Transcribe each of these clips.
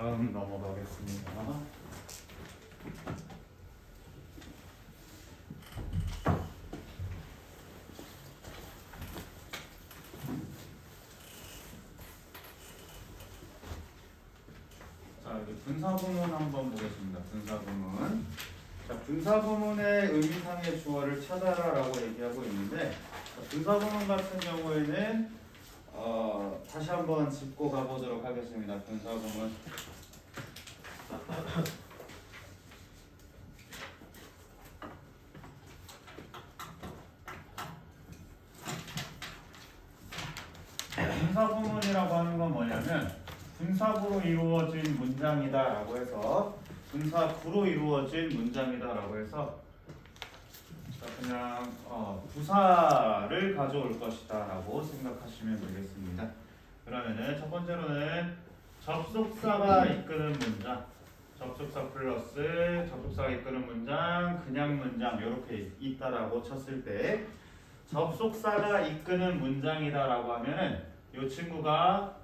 다음 넘어가겠습니다. 자, 여기 분사구문 한번 보겠습니다. 분사구문. 자, 분사구문의 의미상의 주어를 찾아라라고 얘기하고 있는데 자, 분사구문 같은 경우에는 어, 다시 한번 짚고 가보도록 하겠습니다. 분사구문. 분사구문이라고 하는 건 뭐냐면 분사구로 이루어진 문장이다라고 해서 분사구로 이루어진 문장이다라고 해서 자, 그냥 어, 부사를 가져올 것이다라고 생각하시면 되겠습니다. 그러면은 첫 번째로는 접속사가 이끄는 문장, 접속사 플러스 접속사가 이끄는 문장, 그냥 문장 이렇게 있다라고 쳤을 때 접속사가 이끄는 문장이다라고 하면은 이 친구가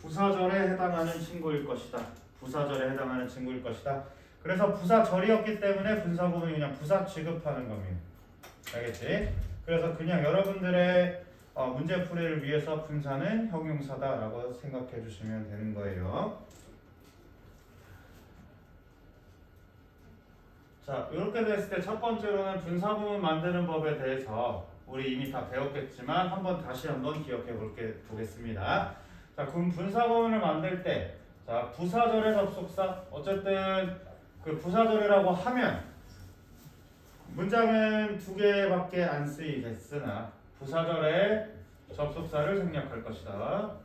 부사절에 해당하는 친구일 것이다. 부사절에 해당하는 친구일 것이다. 그래서 부사절이었기 때문에 분사구문이 그냥 부사 취급하는 겁니다. 알겠지? 그래서 그냥 여러분들의 어, 문제 풀이를 위해서 분사는 형용사다라고 생각해 주시면 되는 거예요. 자, 이렇게 됐을 때 첫 번째로는 분사구문 만드는 법에 대해서 우리 이미 다 배웠겠지만 한번 다시 한번 기억해 볼게 보겠습니다. 자, 그럼 분사구문을 만들 때, 자, 부사절의 접속사, 어쨌든 그 부사절이라고 하면 문장은 두 개밖에 안 쓰이겠으나 부사절의 접속사를 생략할 것이다.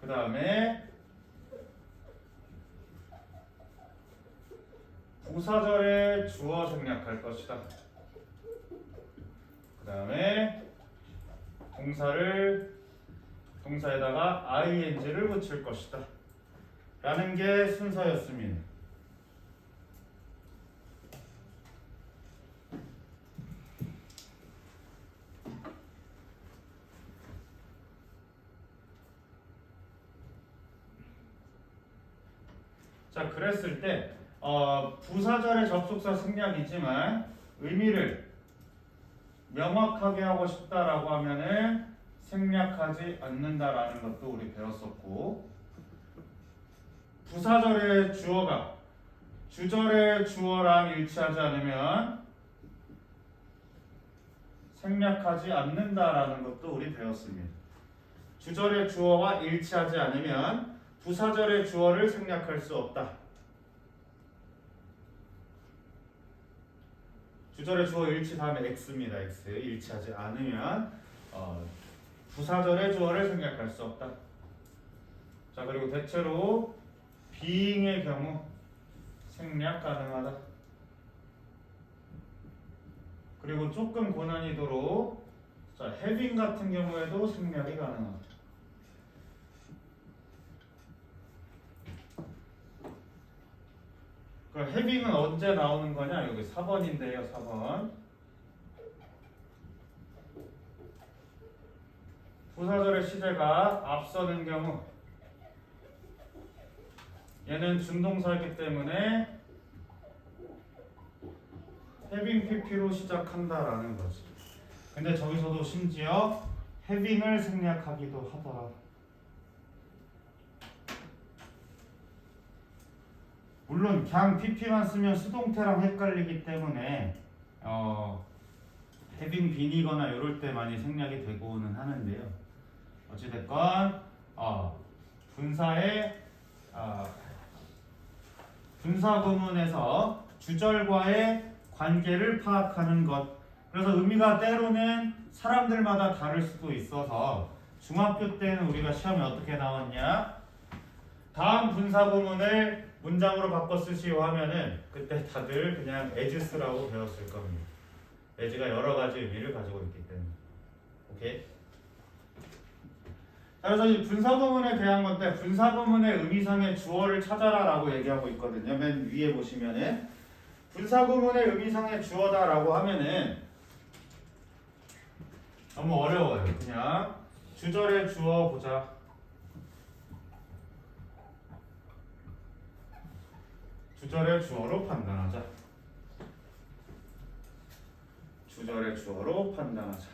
그 다음에 부사절의 주어 생략할 것이다. 그 다음에 동사를 동사에다가 ing를 붙일 것이다. 라는 게 순서였습니다. 자, 그랬을 때 어, 부사절의 접속사 생략이지만 의미를 명확하게 하고 싶다라고 하면은 생략하지 않는다라는 것도 우리 배웠었고 부사절의 주어가 주절의 주어랑 일치하지 않으면 생략하지 않는다라는 것도 우리 배웠습니다. 주절의 주어와 일치하지 않으면 부사절의 주어를 생략할 수 없다. 주절의 주어 일치 다음에 x입니다. x 일치하지 않으면 어, 부사절의 주어를 생략할 수 없다. 자 그리고 대체로 being의 경우 생략 가능하다. 그리고 조금 고난이도로 자 having 같은 경우에도 생략이 가능하다. 그럼 having은 언제 나오는 거냐? 여기 4번인데요, 4번. 부사절의 시제가 앞서는 경우 얘는 준동사이기 때문에 having pp로 시작한다라는 거지. 근데 저기서도 심지어 having을 생략하기도 하더라. 물론 그냥 pp만 쓰면 수동태랑 헷갈리기 때문에 어 having been이거나 이럴 때 많이 생략이 되고는 하는데요. 어찌됐건 어 분사의 어, 분사 구문에서 주절과의 관계를 파악하는 것. 그래서 의미가 때로는 사람들마다 다를 수도 있어서 중학교 때는 우리가 시험에 어떻게 나왔냐? 다음 분사 구문을 문장으로 바꿔 쓰시오 하면은 그때 다들 그냥 as라고 배웠을 겁니다. as가 여러 가지 의미를 가지고 있기 때문에. 오케이? 자, 그래서 이 분사구문에 대한 건데 분사구문의 의미상의 주어를 찾아라라고 얘기하고 있거든요. 맨 위에 보시면은 분사구문의 의미상의 주어다라고 하면은 너무 어려워요. 그냥 주절에 주어 보자. 주절의 주어로 판단하자. 주절의 주어로 판단하자.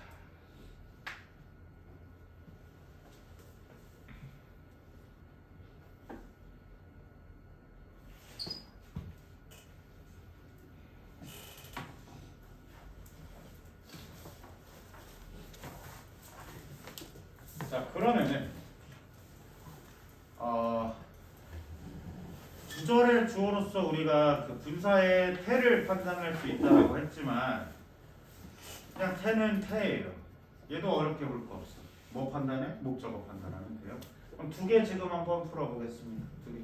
자 그러면은 어, 주어로서 우리가 그 분사의 태를 판단할 수 있다고 했지만 그냥 태는 태예요. 얘도 어렵게 볼 거 없어. 뭐 판단해? 목적어 판단하면 돼요. 그럼 두 개 지금 한번 풀어보겠습니다. 두 개.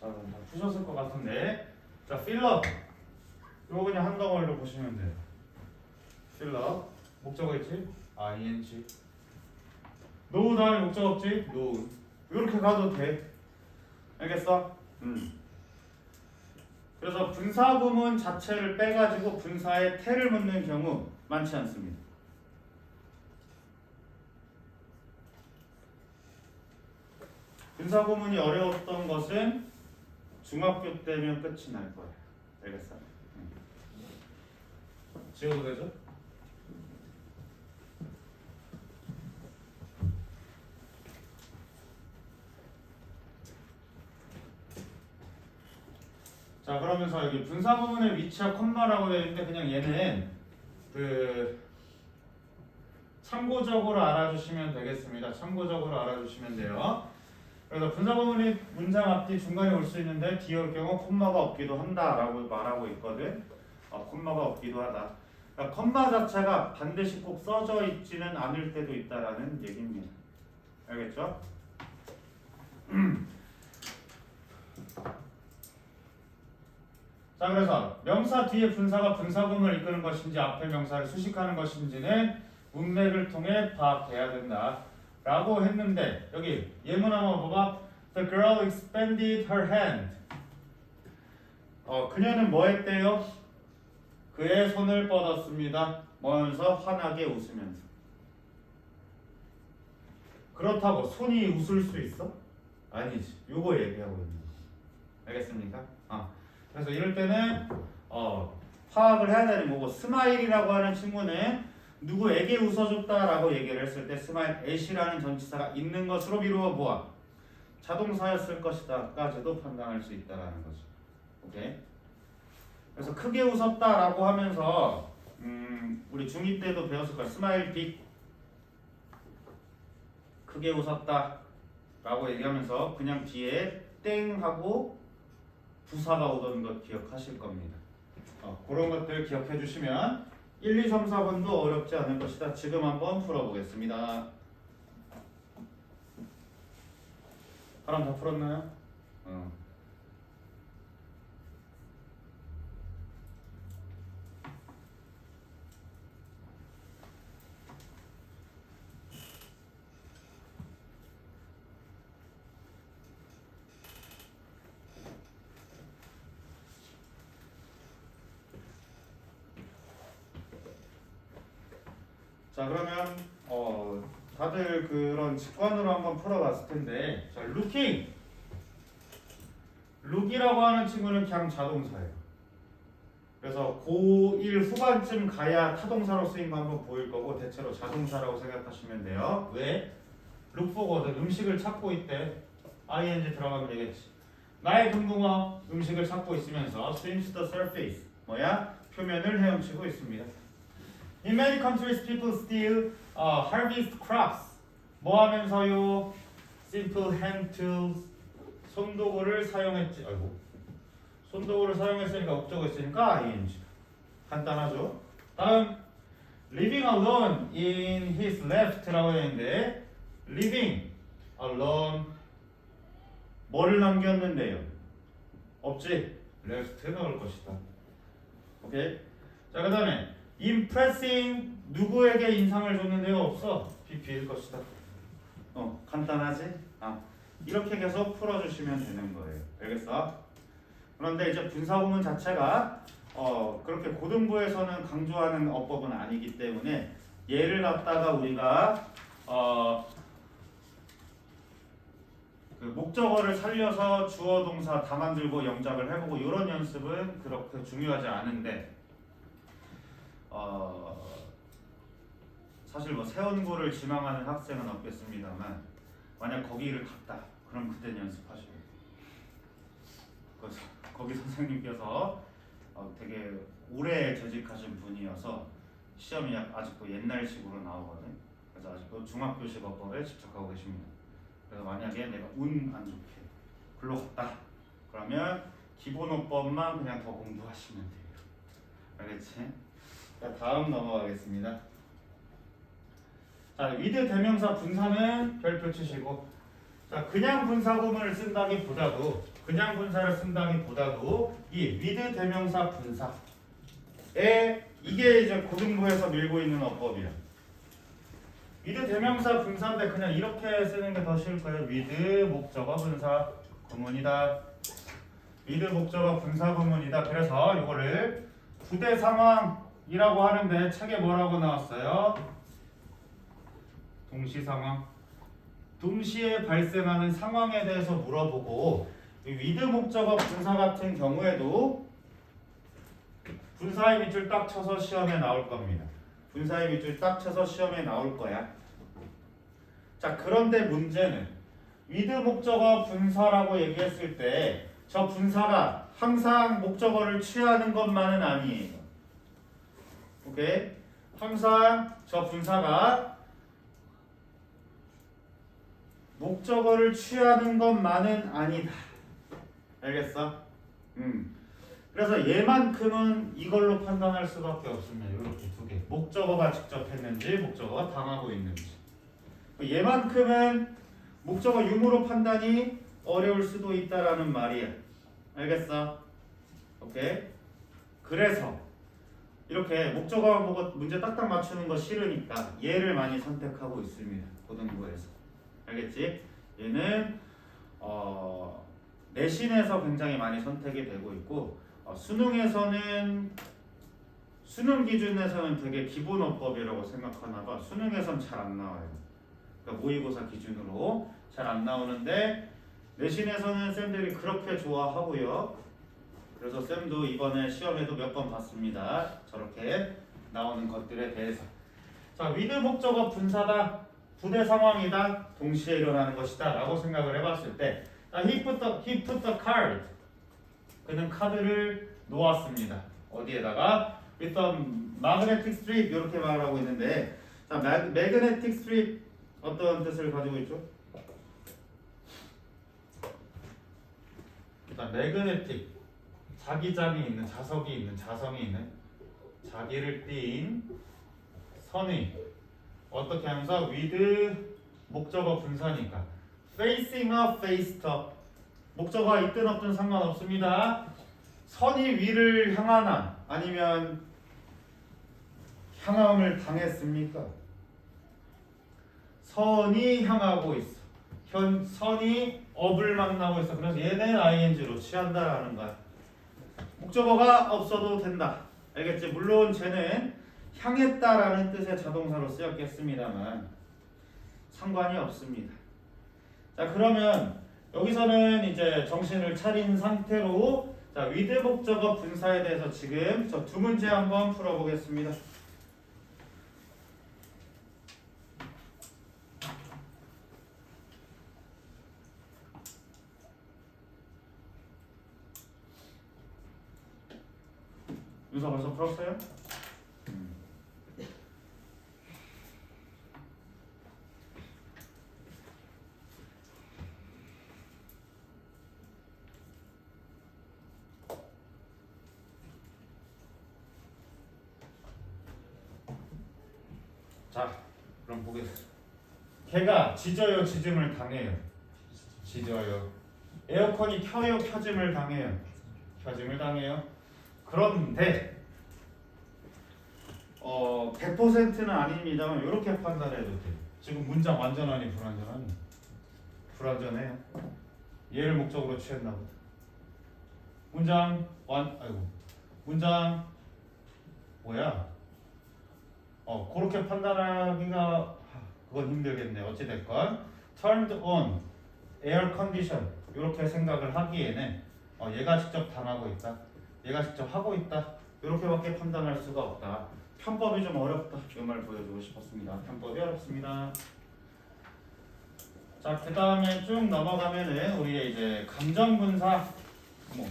자, 그럼 다 푸셨을 것 같은데. 자, 필러. 이거 그냥 한 덩어리로 보시면 돼요. 필러. 목적어 있지? ing. 노우 다음에 목적 없지? 노우. 이렇게 가도 돼. 알겠어? 음. 그래서 분사 구문 자체를 빼가지고 분사에 태를 묻는 경우 많지 않습니다. 분사 구문이 어려웠던 것은 중학교 때면 끝이 날 거예요. 알겠어? 응. 지워도 되죠? 자 그러면서 여기 분사 부문의 위치와 콤마라고 되어 있는데 그냥 얘는 그 참고적으로 알아주시면 되겠습니다. 참고적으로 알아주시면 돼요. 그래서 분사 부문이 문장 앞뒤 중간에 올 수 있는데 뒤에 올 경우 콤마가 없기도 한다라고 말하고 있거든. 어, 콤마가 없기도 하다. 그러니까 콤마 자체가 반드시 꼭 써져 있지는 않을 때도 있다라는 얘기입니다. 알겠죠? 자 그래서 명사 뒤에 분사가 분사구문을 이끄는 것인지 앞에 명사를 수식하는 것인지는 문맥을 통해 파악해야 된다. 라고 했는데 여기 예문 한번 봐봐. The girl expanded her hand. 어 그녀는 뭐 했대요? 그의 손을 뻗었습니다. 뭐면서 환하게 웃으면서. 그렇다고 손이 웃을 수 있어? 아니지. 요거 얘기하고 있는 거. 알겠습니까? 아 그래서 이럴 때는 어 파악을 해야 되는 거고 스마일이라고 하는 친구는 누구에게 웃어줬다라고 얘기를 했을 때 스마일 애시라는 전치사가 있는 것으로 미루어 보아 자동사였을 것이다까지도 판단할 수 있다라는 거죠. 오케이. 그래서 크게 웃었다라고 하면서 음, 우리 중2 때도 배웠을 거야. 스마일 빅 크게 웃었다라고 얘기하면서 그냥 뒤에 땡 하고 부사가 오던 것 기억하실 겁니다. 어, 그런 것들 기억해 주시면 1, 2, 3, 4번도 어렵지 않을 것이다. 지금 한번 풀어보겠습니다. 바람 다 풀었나요? 어. 자 그러면 어 그런 직관으로 한번 풀어봤을 텐데 자 looking look이라고 하는 친구는 그냥 자동사예요. 그래서 고1 후반쯤 가야 타동사로 쓰인 거 한번 보일 거고 대체로 자동사라고 생각하시면 돼요. 왜? look for거든 음식을 찾고 있대. ing 들어가면 되겠지. 나의 금붕어 음식을 찾고 있으면서 swims the surface 뭐야? 표면을 헤엄치고 있습니다. In many countries, people still uh, harvest crops. 뭐 하면서요? Simple hand tools. 손도구를 사용했지. 아이고. 손도구를 사용했으니까 목적어 있으니까 ing. 간단하죠? 다음 living alone in his left라고 했는데 living alone 뭐를 남겼는데요? 없지? left 넣을 것이다. 오케이? 자, 그 다음에 impressing 누구에게 인상을 줬는데요? 없어. BP일 것이다. 어, 간단하지? 아, 이렇게 계속 풀어주시면 되는 거예요. 알겠어? 그런데 이제 분사구문 자체가 어, 그렇게 고등부에서는 강조하는 어법은 아니기 때문에 얘를 갖다가 우리가 어, 그 목적어를 살려서 주어 동사 다 만들고 영작을 해보고 이런 연습은 그렇게 중요하지 않은데 어, 사실 뭐 세원고를 지망하는 학생은 없겠습니다만 만약 거기를 갔다 그럼 그때 연습하시고. 그래서 거기 선생님께서 어, 되게 오래 재직하신 분이어서 시험이 약- 아직도 옛날식으로 나오거든. 그래서 아직도 중학교식 어법에 집착하고 계십니다. 그래서 만약에 내가 운 안 좋게 글로 갔다 그러면 기본 어법만 그냥 더 공부하시면 돼요. 알겠지? 자 다음 넘어가겠습니다 자 위드 대명사 분사는 별표 치시고 자 그냥 분사 구문을 쓴다기보다도 그냥 분사를 쓴다기보다도 이 위드 대명사 분사에 이게 이제 고등부에서 밀고 있는 어법이야 위드 대명사 분사인데 그냥 이렇게 쓰는 게 더 쉬울 거예요. 위드 목적어 분사 구문이다. 위드 목적어 분사 구문이다. 그래서 이거를 부대 상황이라고 하는데 책에 뭐라고 나왔어요? 동시 상황. 동시에 발생하는 상황에 대해서 물어보고 이 위드 목적어 분사 같은 경우에도 분사의 밑줄 딱 쳐서 시험에 나올 겁니다. 분사의 밑줄 딱 쳐서 시험에 나올 거야. 자, 그런데 문제는 위드 목적어 분사라고 얘기했을 때 저 분사가 항상 목적어를 취하는 것만은 아니에요. 오케이? 항상 저 분사가 목적어를 취하는 것만은 아니다. 알겠어? 음. 그래서 얘만큼은 이걸로 판단할 수밖에 없습니다. 이렇게 두 개. 목적어가 직접 했는지, 목적어가 당하고 있는지. 얘만큼은 목적어 유무로 판단이 어려울 수도 있다라는 말이야. 알겠어? 오케이? 그래서 이렇게 목적어 문제 딱딱 맞추는 거 싫으니까 얘를 많이 선택하고 있습니다. 고등부에서. 알겠지? 얘는 어, 내신에서 굉장히 많이 선택이 되고 있고 어, 수능에서는 수능 기준에서는 되게 기본 어법이라고 생각하나 봐. 수능에선 잘 안 나와요. 그러니까 모의고사 기준으로 잘 안 나오는데 내신에서는 쌤들이 그렇게 좋아하고요. 그래서 쌤도 이번에 시험에도 몇 번 봤습니다. 저렇게 나오는 것들에 대해서. 자, 위드 목적어 분사다. 부대 상황이다. 동시에 일어나는 것이다. 라고 생각을 해봤을 때 자, he put the, he put the card. 그는 카드를 놓았습니다. 어디에다가 with a magnetic strip 이렇게 말하고 있는데 자, mag- magnetic strip 어떤 뜻을 가지고 있죠? 일단 매그네틱 자기장이 있는 자석이 있는 자성이 있는 자기를 띈 선의 어떻게 하면서 with 목적어 분사니까 facing up, faced up 목적어가 있든 없든 상관없습니다. 선이 위를 향하나 아니면 향함을 당했습니까? 선이 향하고 있어. 현 선이 업을 만나고 있어. 그래서 얘는 ing로 취한다라는 거야. 목적어가 없어도 된다. 알겠지? 물론 쟤는 향했다라는 뜻의 자동사로 쓰였겠습니다만 상관이 없습니다. 자 그러면 여기서는 이제 정신을 차린 상태로 자 위드 목적어 분사에 대해서 지금 저 두 문제 한번 풀어보겠습니다. 윤서 벌써 풀었어요? 음. 자, 그럼 보겠습니다. 짖어요, 짖음을 당해요. 짖어요. 에어컨이 켜요, 켜짐을 당해요. 켜짐을 당해요. 그런데 어 100%는 아닙니다만 이렇게 판단해도 돼. 지금 문장 완전하니 불완전하니? 불완전해요. 얘를 목적으로 취했나 보다. 문장 완 아이고 문장 뭐야? 어 그렇게 판단하기가 하, 그건 힘들겠네. 어찌 됐건 turned on air condition 이렇게 생각을 하기에는 어, 얘가 직접 당하고 있다. 얘가 직접 하고 있다. 이렇게밖에 판단할 수가 없다. 편법이 좀 어렵다. 이말 보여주고 싶었습니다. 편법이 어렵습니다. 자, 그 다음에 쭉 넘어가면은 우리의 이제 감정 분사 뭐.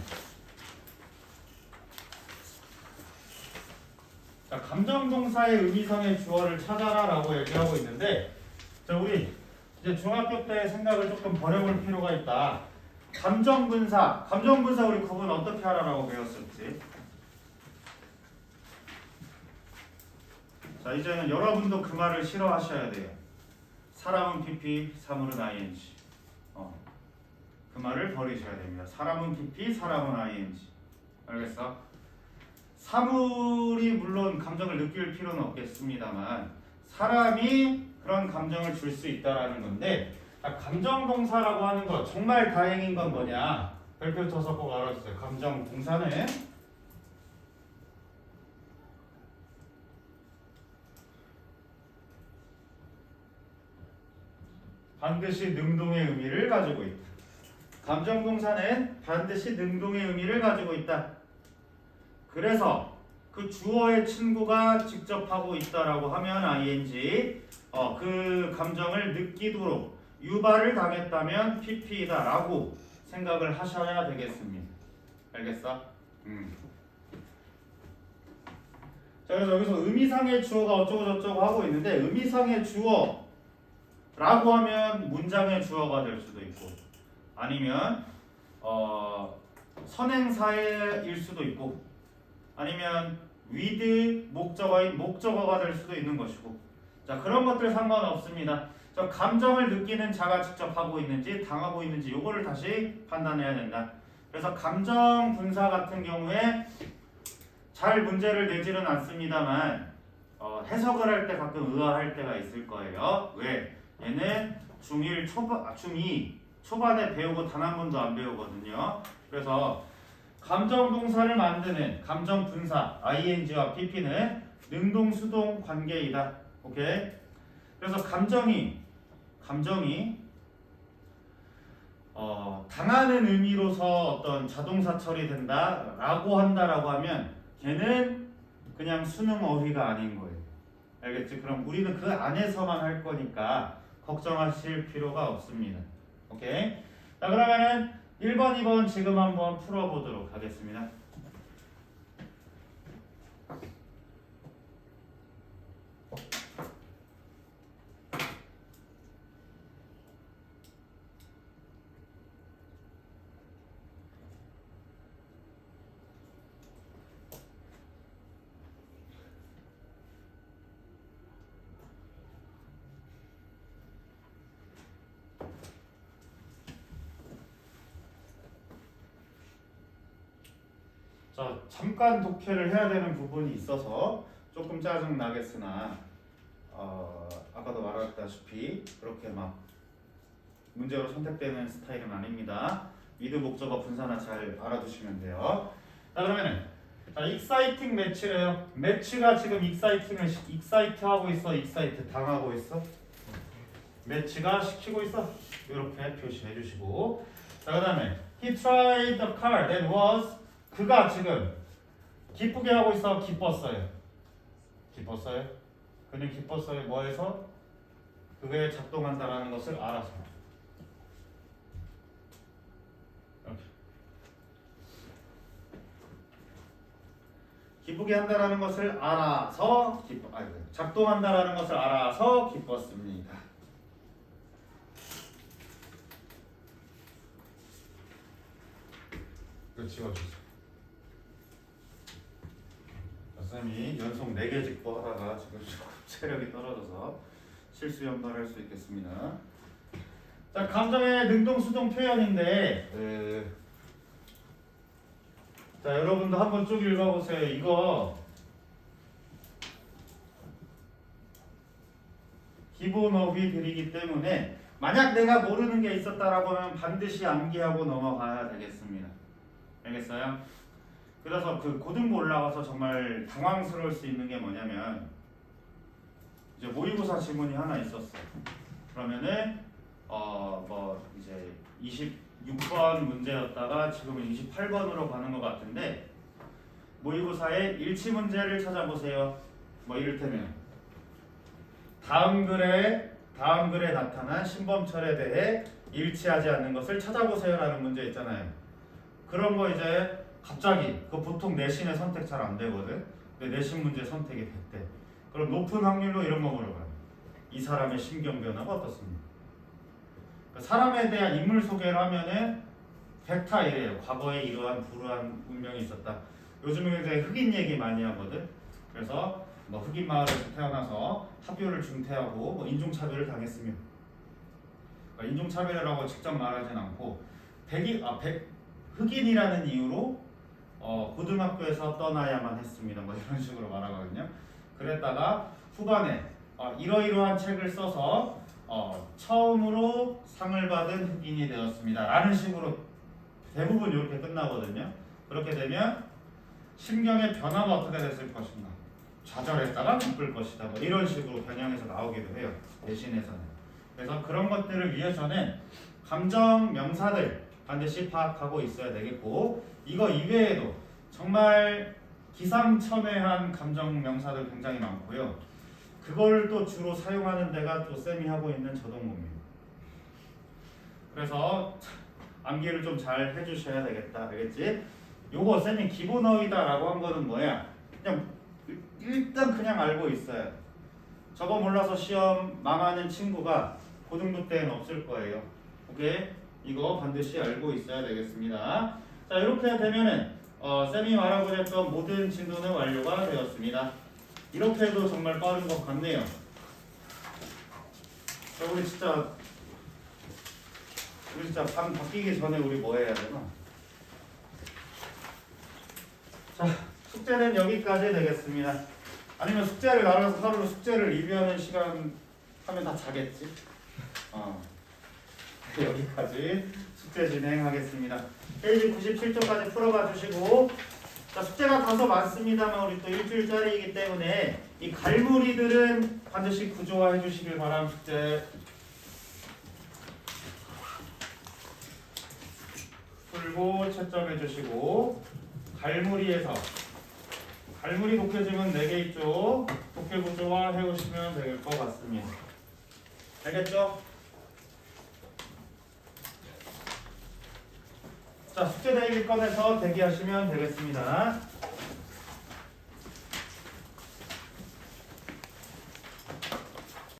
자, 감정 동사의 의미상의 주어를 찾아라라고 얘기하고 있는데, 자, 우리 이제 중학교 때 생각을 조금 버려볼 필요가 있다. 감정 분사, 감정 분사 우리 구분 어떻게 하라라고 배웠었지? 자, 이제는 여러분도 그 말을 싫어하셔야 돼요. 사람은 PP, 사물은 ING. 어. 그 말을 버리셔야 됩니다. 사람은 PP, 사람은 ING. 알겠어? 사물이 물론 감정을 느낄 필요는 없겠습니다만 사람이 그런 감정을 줄 수 있다라는 건데 아, 감정 동사라고 하는 거 정말 다행인 건 뭐냐? 별표 쳐서 꼭 알아주세요. 감정 동사는 반드시 능동의 의미를 가지고 있다. 감정 동사는 반드시 능동의 의미를 가지고 있다. 그래서 그 주어의 친구가 직접 하고 있다라고 하면 ing, 어, 그 감정을 느끼도록 유발을 당했다면 pp다라고 생각을 하셔야 되겠습니다. 알겠어? 음. 자, 그래서 여기서 의미상의 주어가 어쩌고 저쩌고 하고 있는데 의미상의 주어라고 하면 문장의 주어가 될 수도 있고 아니면 어, 선행사일 수도 있고 아니면 with 목적어인 목적어가 될 수도 있는 것이고 자 그런 것들 상관없습니다. 저 감정을 느끼는 자가 직접 하고 있는지 당하고 있는지 요거를 다시 판단해야 된다. 그래서 감정 분사 같은 경우에 잘 문제를 내지는 않습니다만 어, 해석을 할 때 가끔 의아할 때가 있을 거예요. 왜? 얘는 중1 초반 아, 중2 초반에 배우고 단 한 번도 안 배우거든요. 그래서 감정 동사를 만드는 감정 분사 ing와 pp는 능동 수동 관계이다. 오케이? 그래서 감정이 감정이 어, 당하는 의미로서 어떤 자동사 처리된다라고 한다라고 하면 걔는 그냥 수능 어휘가 아닌 거예요. 알겠지? 그럼 우리는 그 안에서만 할 거니까 걱정하실 필요가 없습니다. 오케이? 자 그러면은 1번, 2번 지금 한번 풀어보도록 하겠습니다. 자, 잠깐 독해를 해야 되는 부분이 있어서 조금 짜증 나겠으나 어, 아까도 말했다시피 그렇게 막 문제로 선택되는 스타일은 아닙니다. 미드 목적어 분사나 잘 알아두시면 돼요. 자 그러면은 자 익사이팅 매치래요. 매치가 지금 익사이팅을 시- 익사이트 하고 있어, 익사이트 당하고 있어. 매치가 시키고 있어. 이렇게 표시해 주시고 자 그다음에 he tried the car that was 그가 지금 기쁘게 하고 있어? 기뻤어요. 기뻤어요? 그는 기뻤어요 뭐해서? 그게 작동한다라는 것을 알아서. 기쁘게 한다라는 것을 알아서 기뻐 아니 작동한다라는 것을 알아서 기뻤습니다. 이거 지워주세요 자, 쌤이 연속 4개 짚고 하다가 지금 조금 체력이 떨어져서 실수 연발할 수 있겠습니다. 자, 감정의 능동 수동 표현인데 그, 자, 여러분도 한번 쭉 읽어보세요. 이거 기본어휘 들이기 때문에 만약 내가 모르는 게 있었다라고 하면 반드시 암기하고 넘어가야 되겠습니다. 알겠어요? 그래서 그 고등부 올라가서 정말 당황스러울 수 있는 게 뭐냐면 이제 모의고사 지문이 하나 있었어. 그러면은 어 뭐 이제 26번 문제였다가 지금은 28번으로 가는 것 같은데 모의고사의 일치 문제를 찾아보세요. 뭐 이를테면 다음 글에 다음 글에 나타난 신범철에 대해 일치하지 않는 것을 찾아보세요라는 문제 있잖아요. 그런 거 이제 갑자기 그 보통 내신의 선택 잘 안 되거든. 근데 내신 문제 선택이 됐대. 그럼 높은 확률로 이런 거 물어봐요. 이 사람의 심경 변화가 어떻습니까? 그러니까 사람에 대한 인물 소개를 하면은 벡타 이래요. 과거에 이러한 불우한 운명이 있었다. 요즘에 이제 흑인 얘기 많이 하거든. 그래서 뭐 흑인 마을에서 태어나서 학교를 중퇴하고 뭐 인종차별을 당했으며 그러니까 인종차별이라고 직접 말하진 않고 백이 아 백, 흑인이라는 이유로 어, 고등학교에서 떠나야만 했습니다. 뭐 이런 식으로 말하거든요. 그랬다가 후반에 어, 이러이러한 책을 써서 어, 처음으로 상을 받은 흑인이 되었습니다. 라는 식으로 대부분 이렇게 끝나거든요. 그렇게 되면 심경의 변화가 어떻게 됐을 것인가? 좌절했다가 기쁠 것이다. 뭐 이런 식으로 변형해서 나오기도 해요. 대신에서는. 그래서 그런 것들을 위해서는 감정 명사들 반드시 파악하고 있어야 되겠고 이거 이외에도 정말 기상천외한 감정 명사들 굉장히 많고요. 그걸 또 주로 사용하는 데가 또 쌤이 하고 있는 저동공입니다. 그래서 암기를 좀 잘 해주셔야 되겠다, 알겠지? 요거 쌤이 기본어이다 라고 한 거는 뭐야? 그냥 일- 일단 그냥 알고 있어야 돼. 저거 몰라서 시험 망하는 친구가 고등부 때는 없을 거예요. 오케이? 이거 반드시 알고 있어야 되겠습니다. 자 이렇게 되면은 어, 쌤이 말하고자 했던 모든 진도는 완료가 되었습니다. 이렇게 해도 정말 빠른 것 같네요. 자 우리 진짜 우리 진짜 반 바뀌기 전에 우리 뭐 해야 되나? 자 숙제는 여기까지 되겠습니다. 아니면 숙제를 알아서 하루 숙제를 리뷰하는 시간 하면 다 자겠지? 어. 여기까지 숙제 진행하겠습니다. 페이지 97쪽까지 풀어봐 주시고 자 숙제가 다소 많습니다만 우리 또 일주일짜리이기 때문에 이 갈무리들은 반드시 구조화해 주시길 바람 숙제 풀고 채점해 주시고 갈무리에서 갈무리 독해지문 4개 있죠 독해 구조화 해오시면 될 것 같습니다 알겠죠? 자, 숙제 대입 꺼내서 대기하시면 되겠습니다.